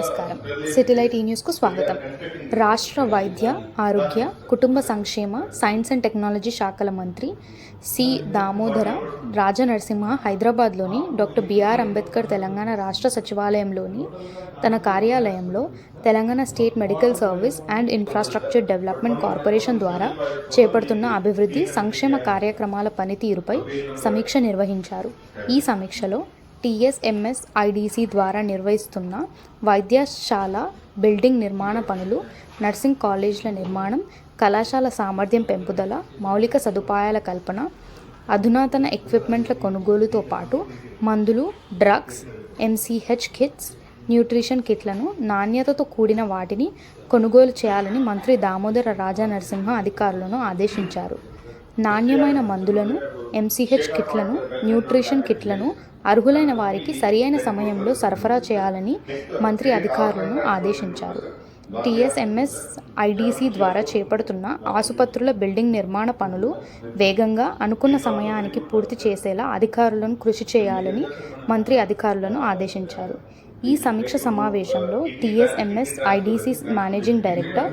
నమస్కారం. సిటిలైట్ ఈ న్యూస్కు స్వాగతం. రాష్ట్ర వైద్య ఆరోగ్య కుటుంబ సంక్షేమ సైన్స్ అండ్ టెక్నాలజీ శాఖల మంత్రి సి. దామోదర రాజనరసింహ హైదరాబాద్లోని డాక్టర్ బిఆర్ అంబేద్కర్ తెలంగాణ రాష్ట్ర సచివాలయంలోని తన కార్యాలయంలో Telangana state medical service and infrastructure development corporation ద్వారా చేపడుతున్న అభివృద్ధి సంక్షేమ కార్యక్రమాల పనితీరుపై సమీక్ష నిర్వహించారు. ఈ సమీక్షలో టీఎస్ఎంఎస్ ఐడిసి ద్వారా నిర్వహిస్తున్న వైద్యశాల బిల్డింగ్ నిర్మాణ పనులు నర్సింగ్ కాలేజీల నిర్మాణం కళాశాల సామర్థ్యం పెంపుదల మౌలిక సదుపాయాల కల్పన అధునాతన ఎక్విప్మెంట్ల కొనుగోలుతో పాటు మందులు డ్రగ్స్ ఎంసీహెచ్ కిట్స్ న్యూట్రిషన్ కిట్లను నాణ్యతతో కూడిన వాటిని కొనుగోలు చేయాలని మంత్రి దామోదర రాజా నరసింహ అధికారులను ఆదేశించారు. నాణ్యమైన మందులను ఎంసీహెచ్ కిట్లను న్యూట్రిషన్ కిట్లను అర్హులైన వారికి సరియైన సమయంలో సరఫరా చేయాలని మంత్రి అధికారులను ఆదేశించారు. టీఎస్ఎంఎస్ ఐడిసి ద్వారా చేపడుతున్న ఆసుపత్రుల బిల్డింగ్ నిర్మాణ పనులు వేగంగా అనుకున్న సమయానికి పూర్తి చేసేలా అధికారులను కృషి చేయాలని మంత్రి అధికారులను ఆదేశించారు. ఈ సమీక్ష సమావేశంలో టీఎస్ఎంఎస్ ఐడీసీ మేనేజింగ్ డైరెక్టర్